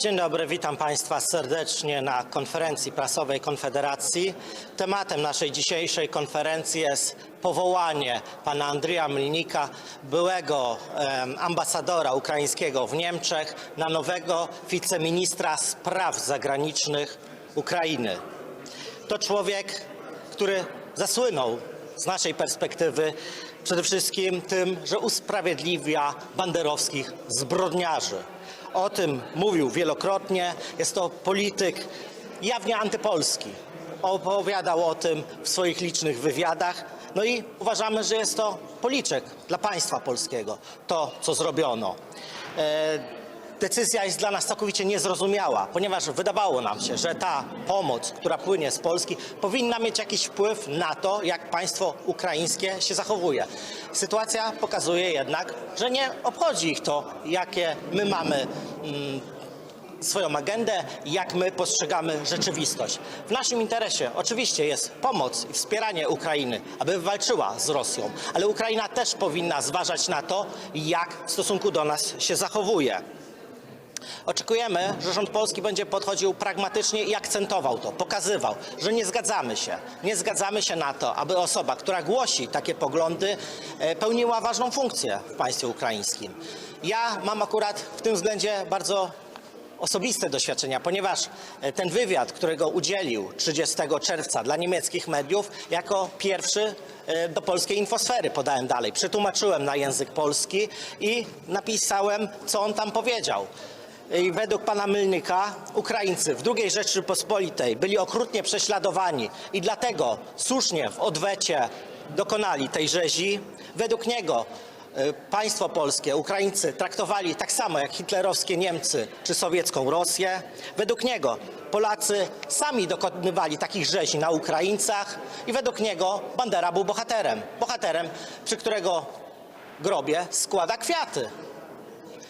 Dzień dobry, witam Państwa serdecznie na konferencji prasowej Konfederacji. Tematem naszej dzisiejszej konferencji jest powołanie pana Andrija Mlnika, byłego ambasadora ukraińskiego w Niemczech, na nowego wiceministra spraw zagranicznych Ukrainy. To człowiek, który zasłynął z naszej perspektywy przede wszystkim tym, że usprawiedliwia banderowskich zbrodniarzy. O tym mówił wielokrotnie. Jest to polityk jawnie antypolski. Opowiadał o tym w swoich licznych wywiadach. No i uważamy, że jest to policzek dla państwa polskiego, to co zrobiono. E, Decyzja jest dla nas całkowicie niezrozumiała, ponieważ wydawało nam się, że ta pomoc, która płynie z Polski, powinna mieć jakiś wpływ na to, jak państwo ukraińskie się zachowuje. Sytuacja pokazuje jednak, że nie obchodzi ich to, jakie my mamy mm, swoją agendę jak my postrzegamy rzeczywistość. W naszym interesie oczywiście jest pomoc i wspieranie Ukrainy, aby walczyła z Rosją, ale Ukraina też powinna zważać na to, jak w stosunku do nas się zachowuje. Oczekujemy, że rząd polski będzie podchodził pragmatycznie i akcentował to, pokazywał, że nie zgadzamy się. Nie zgadzamy się na to, aby osoba, która głosi takie poglądy, e, pełniła ważną funkcję w państwie ukraińskim. Ja mam akurat w tym względzie bardzo osobiste doświadczenia, ponieważ e, ten wywiad, którego udzielił 30 czerwca dla niemieckich mediów, jako pierwszy e, do polskiej infosfery podałem dalej. Przetłumaczyłem na język polski i napisałem, co on tam powiedział. Według pana Mylnyka Ukraińcy w II Rzeczypospolitej byli okrutnie prześladowani i dlatego słusznie w odwecie dokonali tej rzezi. Według niego e, państwo polskie, Ukraińcy traktowali tak samo jak hitlerowskie Niemcy czy sowiecką Rosję. Według niego Polacy sami dokonywali takich rzezi na Ukraińcach i według niego Bandera był bohaterem. Bohaterem, przy którego grobie składa kwiaty.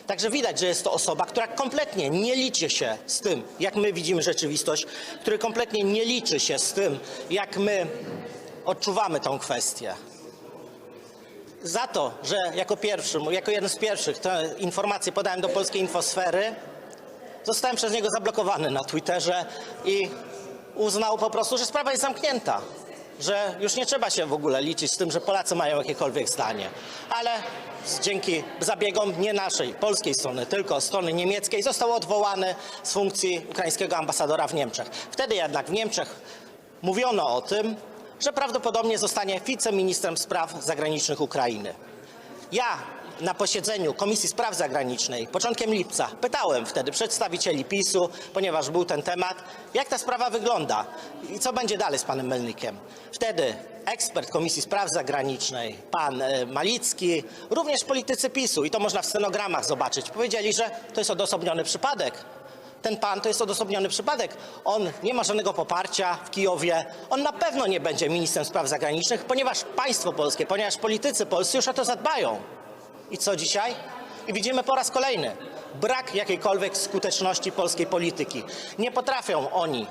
Także widać, że jest to osoba, która kompletnie nie liczy się z tym, jak my widzimy rzeczywistość, który kompletnie nie liczy się z tym, jak my odczuwamy tą kwestię. Za to, że jako pierwszy, jako jeden z pierwszych te informacje podałem do polskiej infosfery, zostałem przez niego zablokowany na Twitterze i uznał po prostu, że sprawa jest zamknięta. Że już nie trzeba się w ogóle liczyć z tym, że Polacy mają jakiekolwiek zdanie. Ale dzięki zabiegom nie naszej, polskiej strony, tylko strony niemieckiej, został odwołany z funkcji ukraińskiego ambasadora w Niemczech. Wtedy jednak w Niemczech mówiono o tym, że prawdopodobnie zostanie wiceministrem spraw zagranicznych Ukrainy. Ja na posiedzeniu Komisji Spraw Zagranicznej początkiem lipca pytałem wtedy przedstawicieli PiSu, ponieważ był ten temat, jak ta sprawa wygląda i co będzie dalej z panem Melnikiem. Wtedy ekspert Komisji Spraw Zagranicznej, pan e, Malicki, również politycy PiSu, i to można w stenogramach zobaczyć, powiedzieli, że to jest odosobniony przypadek. Ten pan to jest odosobniony przypadek. On nie ma żadnego poparcia w Kijowie. On na pewno nie będzie ministrem spraw zagranicznych, ponieważ państwo polskie, ponieważ politycy polscy już o to zadbają. I co dzisiaj? I widzimy po raz kolejny brak jakiejkolwiek skuteczności polskiej polityki. Nie potrafią oni,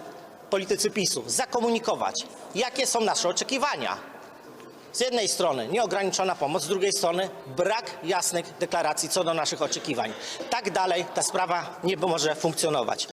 politycy PiSu, zakomunikować, jakie są nasze oczekiwania. Z jednej strony nieograniczona pomoc, z drugiej strony brak jasnych deklaracji co do naszych oczekiwań. Tak dalej ta sprawa nie może funkcjonować.